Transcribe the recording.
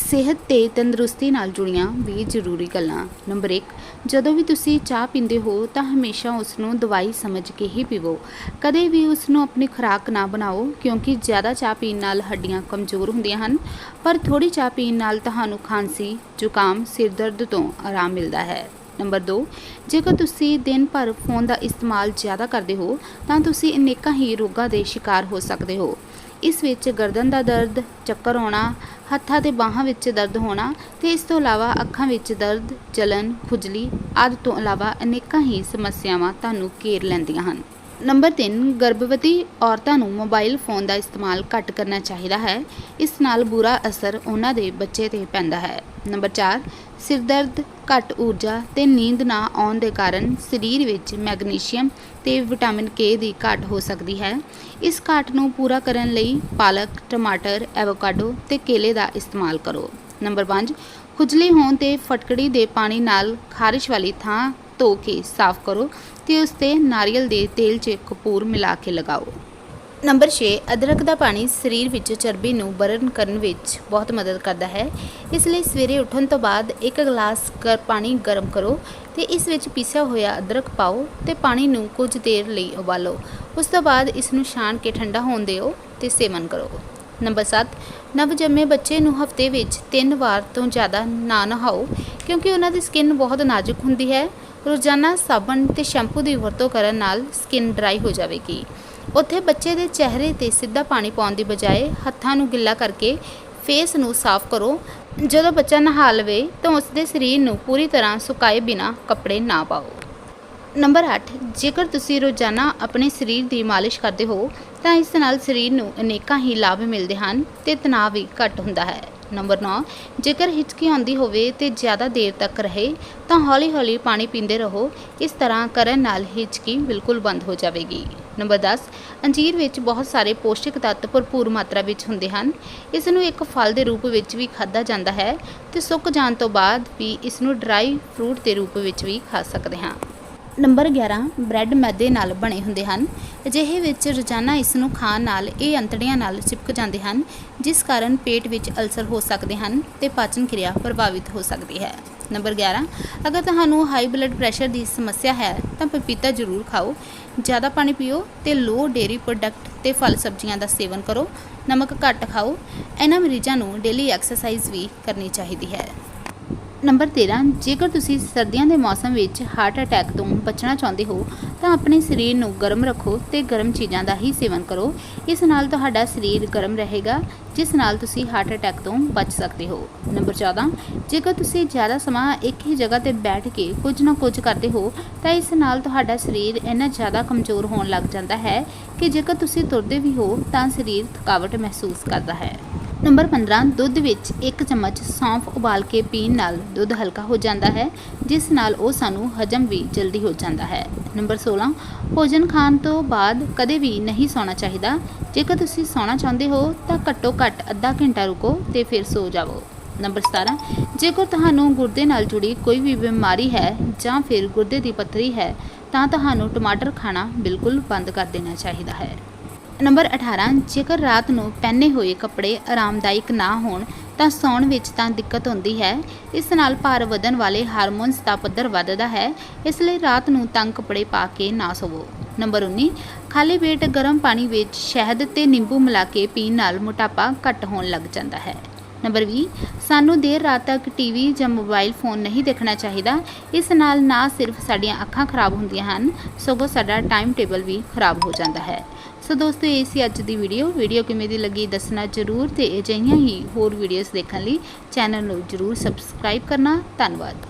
ਸਿਹਤ ਤੇ ਤੰਦਰੁਸਤੀ ਨਾਲ ਜੁੜੀਆਂ ਵੀ ਜ਼ਰੂਰੀ ਗੱਲਾਂ। ਨੰਬਰ 1 ਜਦੋਂ ਵੀ ਤੁਸੀਂ ਚਾਹ ਪੀਂਦੇ ਹੋ ਤਾਂ ਹਮੇਸ਼ਾ ਉਸ ਨੂੰ ਦਵਾਈ ਸਮਝ ਕੇ ਹੀ ਪੀਵੋ। ਕਦੇ ਵੀ ਉਸ ਨੂੰ ਆਪਣੀ ਖੁਰਾਕ ਨਾ ਬਣਾਓ, ਕਿਉਂਕਿ ਜ਼ਿਆਦਾ ਚਾਹ ਪੀਣ ਨਾਲ ਹੱਡੀਆਂ ਕਮਜ਼ੋਰ ਹੁੰਦੀਆਂ ਹਨ, ਪਰ ਥੋੜੀ ਚਾਹ ਪੀਣ ਨਾਲ ਤੁਹਾਨੂੰ ਖਾਂਸੀ, ਜ਼ੁਕਾਮ, ਸਿਰ ਦਰਦ ਤੋਂ ਆਰਾਮ ਮਿਲਦਾ ਹੈ। ਨੰਬਰ 2 ਜੇਕਰ ਤੁਸੀਂ ਦਿਨ ਭਰ ਫੋਨ ਦਾ ਇਸਤੇਮਾਲ ਜ਼ਿਆਦਾ ਕਰਦੇ ਹੋ, ਤਾਂ ਤੁਸੀਂ ਅਨੇਕਾਂ ਹੀ ਰੋਗਾਂ ਦੇ ਸ਼ਿਕਾਰ ਹੋ ਸਕਦੇ ਹੋ। ਇਸ ਵਿੱਚ ਗਰਦਨ ਦਾ ਦਰਦ, ਚੱਕਰ ਆਉਣਾ ਹੱਥਾਂ ਤੇ ਬਾਹਾਂ ਵਿੱਚ ਦਰਦ ਹੋਣਾ ਤੇ ਇਸ ਤੋਂ ਇਲਾਵਾ ਅੱਖਾਂ ਵਿੱਚ ਦਰਦ, ਜਲਨ, ਖੁਜਲੀ ਆਦਿ ਤੋਂ ਇਲਾਵਾ ਅਨੇਕਾਂ ਹੀ ਸਮੱਸਿਆਵਾਂ ਤੁਹਾਨੂੰ ਘੇਰ ਲੈਂਦੀਆਂ ਹਨ। ਨੰਬਰ 3 ਗਰਭਵਤੀ ਔਰਤਾਂ ਨੂੰ ਮੋਬਾਈਲ ਫੋਨ ਦਾ ਇਸਤੇਮਾਲ ਘੱਟ ਕਰਨਾ ਚਾਹੀਦਾ ਹੈ। ਇਸ ਨਾਲ ਬੁਰਾ ਅਸਰ ਉਹਨਾਂ ਦੇ ਬੱਚੇ ਤੇ ਪੈਂਦਾ ਹੈ। ਨੰਬਰ 4 ਸਿਰਦਰਦ, ਘੱਟ ਊਰਜਾ ਤੇ ਨੀਂਦ ਨਾ ਆਉਣ ਦੇ ਕਾਰਨ ਸਰੀਰ ਵਿੱਚ ਮੈਗਨੀਸ਼ੀਅਮ ਤੇ ਵਿਟਾਮਿਨ ਕੇ ਦੀ ਘਾਟ ਹੋ ਸਕਦੀ ਹੈ। ਇਸ ਘਾਟ ਨੂੰ ਪੂਰਾ ਕਰਨ ਲਈ ਪਾਲਕ, ਟਮਾਟਰ, ਐਵੋਕਾਡੋ ਤੇ ਕੇਲੇ ਦਾ ਇਸਤੇਮਾਲ ਕਰੋ। ਨੰਬਰ 5 ਖੁਜਲੀ ਹੋਣ ਤੇ ਫਟਕੜੀ ਦੇ ਪਾਣੀ ਨਾਲ ਖਾਰਿਸ਼ ਵਾਲੀ ਥਾਂ ਧੋ ਕੇ ਸਾਫ਼ ਕਰੋ ਤੇ ਉਸ ਤੇ ਨਾਰੀਅਲ ਦੇ ਤੇਲ 'ਚ ਕਪੂਰ ਮਿਲਾ ਕੇ ਲਗਾਓ। ਨੰਬਰ 6 ਅਦਰਕ ਦਾ ਪਾਣੀ ਸਰੀਰ ਵਿੱਚ ਚਰਬੀ ਨੂੰ ਬਰਨ ਕਰਨ ਵਿੱਚ ਬਹੁਤ ਮਦਦ ਕਰਦਾ ਹੈ। ਇਸ ਲਈ ਸਵੇਰੇ ਉੱਠਣ ਤੋਂ ਬਾਅਦ ਇੱਕ ਗਲਾਸ ਗਰ ਪਾਣੀ ਗਰਮ ਕਰੋ ਤੇ ਇਸ ਵਿੱਚ ਪੀਸਿਆ ਹੋਇਆ ਅਦਰਕ ਪਾਓ ਤੇ ਪਾਣੀ ਨੂੰ ਕੁਝ ਦੇਰ ਲਈ ਉਬਾਲੋ। ਉਸ ਤੋਂ ਬਾਅਦ ਇਸ ਨੂੰ ਛਾਣ ਕੇ ਠੰਡਾ ਹੋਣ ਦਿਓ ਤੇ ਸੇਵਨ ਕਰੋ। ਨੰਬਰ 7 ਨਵਜੰਮੇ ਬੱਚੇ ਨੂੰ ਹਫ਼ਤੇ ਵਿੱਚ 3 ਵਾਰ ਤੋਂ ਜ਼ਿਆਦਾ ਨਾ ਨਹਾਓ ਕਿਉਂਕਿ ਉਹਨਾਂ ਦੀ ਸਕਿਨ ਬਹੁਤ ਨਾਜ਼ੁਕ ਹੁੰਦੀ ਹੈ। ਰੋਜ਼ਾਨਾ ਸਾਬਣ ਤੇ ਸ਼ੈਂਪੂ ਦੀ ਵਰਤੋਂ ਕਰਨ ਨਾਲ ਸਕਿਨ ਡਰਾਈ ਹੋ ਜਾਵੇਗੀ। ਉੱਥੇ ਬੱਚੇ ਦੇ ਚਿਹਰੇ ਤੇ ਸਿੱਧਾ ਪਾਣੀ ਪਾਉਣ ਦੀ ਬਜਾਏ ਹੱਥਾਂ ਨੂੰ ਗਿੱਲਾ ਕਰਕੇ ਫੇਸ ਨੂੰ ਸਾਫ਼ ਕਰੋ। ਜਦੋਂ ਬੱਚਾ ਨਹਾ ਲਵੇ ਤਾਂ ਉਸ ਦੇ ਸਰੀਰ ਨੂੰ ਪੂਰੀ ਤਰ੍ਹਾਂ ਸੁਕਾਏ ਬਿਨਾ ਕੱਪੜੇ ਨਾ ਪਾਓ। ਨੰਬਰ 8 ਜੇਕਰ ਤੁਸੀਂ ਰੋਜ਼ਾਨਾ ਆਪਣੇ ਸਰੀਰ ਦੀ ਮਾਲਿਸ਼ ਕਰਦੇ ਹੋ ਤਾਂ ਇਸ ਨਾਲ ਸਰੀਰ ਨੂੰ ਅਨੇਕਾਂ ਹੀ ਲਾਭ ਮਿਲਦੇ ਹਨ ਤੇ ਤਣਾਅ ਵੀ ਘੱਟ ਹੁੰਦਾ ਹੈ। ਨੰਬਰ 9 ਜੇਕਰ ਹਿਚਕੀ ਆਉਂਦੀ ਹੋਵੇ ਤੇ ਜ਼ਿਆਦਾ ਦੇਰ ਤੱਕ ਰਹੇ, ਤਾਂ ਹੌਲੀ-ਹੌਲੀ ਪਾਣੀ ਪੀਂਦੇ ਰਹੋ। ਇਸ ਤਰ੍ਹਾਂ ਕਰਨ ਨਾਲ ਹਿਚਕੀ ਬਿਲਕੁਲ ਬੰਦ ਹੋ ਜਾਵੇਗੀ। ਨੰਬਰ 10 ਅੰਜੀਰ ਵਿੱਚ ਬਹੁਤ ਸਾਰੇ ਪੌਸ਼ਟਿਕ ਤੱਤ ਭਰਪੂਰ ਮਾਤਰਾ ਵਿੱਚ ਹੁੰਦੇ ਹਨ। ਇਸ ਨੂੰ ਇੱਕ ਫਲ ਦੇ ਰੂਪ ਵਿੱਚ ਵੀ ਖਾਧਾ ਜਾਂਦਾ ਹੈ ਤੇ ਸੁੱਕ ਜਾਣ ਤੋਂ ਬਾਅਦ ਵੀ ਇਸ ਨੂੰ ਡਰਾਈ ਫਰੂਟ ਦੇ ਰੂਪ ਵਿੱਚ ਵੀ ਖਾ ਸਕਦੇ ਹਾਂ। ਨੰਬਰ 11 ਬ੍ਰੈਡ ਮੈਦੇ ਨਾਲ ਬਣੇ ਹੁੰਦੇ ਹਨ। ਅਜਿਹੇ ਵਿੱਚ ਰੋਜ਼ਾਨਾ ਇਸ ਨੂੰ ਖਾਣ ਨਾਲ ਇਹ ਅੰਤੜੀਆਂ ਨਾਲ ਚਿਪਕ ਜਾਂਦੇ ਹਨ, ਜਿਸ ਕਾਰਨ ਪੇਟ ਵਿੱਚ ਅਲਸਰ ਹੋ ਸਕਦੇ ਹਨ ਤੇ ਪਾਚਨ ਕਿਰਿਆ ਪ੍ਰਭਾਵਿਤ ਹੋ ਸਕਦੀ ਹੈ। ਨੰਬਰ 11 ਅਗਰ ਤੁਹਾਨੂੰ ਹਾਈ ਬਲੱਡ ਪ੍ਰੈਸ਼ਰ ਦੀ ਸਮੱਸਿਆ ਹੈ ਤਾਂ ਪਪੀਤਾ ਜ਼ਰੂਰ ਖਾਓ। ਜ਼ਿਆਦਾ ਪਾਣੀ ਪੀਓ ਤੇ ਲੋ ਡੇਰੀ ਪ੍ਰੋਡਕਟ ਤੇ ਫਲ ਸਬਜ਼ੀਆਂ ਦਾ ਸੇਵਨ ਕਰੋ। ਨਮਕ ਘੱਟ ਖਾਓ। ਇਹਨਾਂ ਮਰੀਜ਼ਾਂ ਨੂੰ ਡੇਲੀ ਐਕਸਰਸਾਈਜ਼ ਵੀ ਕਰਨੀ ਚਾਹੀਦੀ ਹੈ। ਨੰਬਰ 13 ਜੇਕਰ ਤੁਸੀਂ ਸਰਦੀਆਂ ਦੇ ਮੌਸਮ ਵਿੱਚ ਹਾਰਟ ਅਟੈਕ ਤੋਂ ਬਚਣਾ ਚਾਹੁੰਦੇ ਹੋ, ਤਾਂ ਆਪਣੇ ਸਰੀਰ ਨੂੰ ਗਰਮ ਰੱਖੋ ਤੇ ਗਰਮ ਚੀਜ਼ਾਂ ਦਾ ਹੀ ਸੇਵਨ ਕਰੋ। ਇਸ ਨਾਲ ਤੁਹਾਡਾ ਸਰੀਰ ਗਰਮ ਰਹੇਗਾ, ਜਿਸ ਨਾਲ ਤੁਸੀਂ ਹਾਰਟ ਅਟੈਕ ਤੋਂ ਬਚ ਸਕਦੇ ਹੋ। ਨੰਬਰ 14 ਜੇਕਰ ਤੁਸੀਂ ਜ਼ਿਆਦਾ ਸਮਾਂ ਇੱਕ ਹੀ ਜਗ੍ਹਾ ਤੇ ਬੈਠ ਕੇ ਕੁਝ ਨਾ ਕੁਝ ਕਰਦੇ ਹੋ, ਤਾਂ ਇਸ ਨਾਲ ਤੁਹਾਡਾ ਸਰੀਰ ਇੰਨਾ ਜ਼ਿਆਦਾ ਕਮਜ਼ੋਰ ਹੋਣ ਲੱਗ ਜਾਂਦਾ ਹੈ ਕਿ ਜੇਕਰ ਤੁਸੀਂ ਤੁਰਦੇ ਵੀ ਹੋ, ਤਾਂ ਸਰੀਰ ਥਕਾਵਟ ਮਹਿਸੂਸ ਕਰਦਾ ਹੈ। ਨੰਬਰ 15 ਦੁੱਧ ਵਿੱਚ 1 ਚਮਚ ਸੌਂਫ ਉਬਾਲ ਕੇ ਪੀਣ ਨਾਲ ਦੁੱਧ ਹਲਕਾ ਹੋ ਜਾਂਦਾ ਹੈ, ਜਿਸ ਨਾਲ ਉਹ ਸਾਨੂੰ ਹਜਮ ਵੀ ਜਲਦੀ ਹੋ ਜਾਂਦਾ ਹੈ। ਨੰਬਰ 16 ਭੋਜਨ ਖਾਣ ਤੋਂ ਬਾਅਦ ਕਦੇ ਵੀ ਨਹੀਂ ਸੌਣਾ ਚਾਹੀਦਾ। ਜੇਕਰ ਤੁਸੀਂ ਸੌਣਾ ਚਾਹੁੰਦੇ ਹੋ, ਤਾਂ ਘੱਟੋ ਘੱਟ ਅੱਧਾ ਘੰਟਾ ਰੁਕੋ ਤੇ ਫਿਰ ਸੋ ਜਾਵੋ। ਨੰਬਰ 17 ਜੇਕਰ ਤੁਹਾਨੂੰ ਗੁਰਦੇ ਨਾਲ ਜੁੜੀ ਕੋਈ ਵੀ ਬਿਮਾਰੀ ਹੈ ਜਾਂ ਫਿਰ ਗੁਰਦੇ ਦੀ ਪੱਥਰੀ ਹੈ, ਤਾਂ ਤੁਹਾਨੂੰ ਟਮਾਟਰ ਖਾਣਾ ਬਿਲਕੁਲ ਬੰਦ ਕਰ ਦੇਣਾ ਚਾਹੀਦਾ ਹੈ। ਨੰਬਰ 18 ਜੇਕਰ ਰਾਤ ਨੂੰ ਪਹਿਨੇ ਹੋਏ ਕੱਪੜੇ ਆਰਾਮਦਾਇਕ ਨਾ ਹੋਣ, ਤਾਂ ਸੌਣ ਵਿੱਚ ਤਾਂ ਦਿੱਕਤ ਹੁੰਦੀ ਹੈ। ਇਸ ਨਾਲ ਭਾਰ ਵਧਣ ਵਾਲੇ ਹਾਰਮੋਨਸ ਦਾ ਪੱਧਰ ਵੱਧਦਾ ਹੈ। ਇਸ ਲਈ ਰਾਤ ਨੂੰ ਤੰਗ ਕੱਪੜੇ ਪਾ ਕੇ ਨਾ ਸੋਵੋ। ਨੰਬਰ 19 ਖਾਲੀ ਪੇਟ ਗਰਮ ਪਾਣੀ ਵਿੱਚ ਸ਼ਹਿਦ ਤੇ ਨਿੰਬੂ ਮਿਲਾ ਕੇ ਪੀਣ ਨਾਲ ਮੋਟਾਪਾ ਘੱਟ ਹੋਣ ਲੱਗ ਜਾਂਦਾ ਹੈ। ਨੰਬਰ 20 ਸਾਨੂੰ ਦੇਰ ਰਾਤ ਤੱਕ ਟੀਵੀ ਜਾਂ ਮੋਬਾਈਲ ਫੋਨ ਨਹੀਂ ਦੇਖਣਾ ਚਾਹੀਦਾ। ਇਸ ਨਾਲ ਨਾ ਸਿਰਫ ਸਾਡੀਆਂ ਅੱਖਾਂ ਖਰਾਬ ਹੁੰਦੀਆਂ ਹਨ, ਸਗੋਂ ਸਾਡਾ ਟਾਈਮ ਟੇਬਲ ਵੀ ਖਰਾਬ ਹੋ ਜਾਂਦਾ ਹੈ। ਸੋ ਦੋਸਤੋ, ਇਹ ਸੀ ਅੱਜ ਦੀ ਵੀਡੀਓ ਵੀਡੀਓ ਕਿਵੇਂ ਦੀ ਲੱਗੀ, ਦੱਸਣਾ ਜਰੂਰ ਤੇ ਅਜਿਹੀਆਂ ਹੀ ਹੋਰ ਵੀਡੀਓਜ਼ ਦੇਖਣ ਲਈ ਚੈਨਲ ਨੂੰ ਜਰੂਰ ਸਬਸਕ੍ਰਾਈਬ ਕਰਨਾ। ਧੰਨਵਾਦ।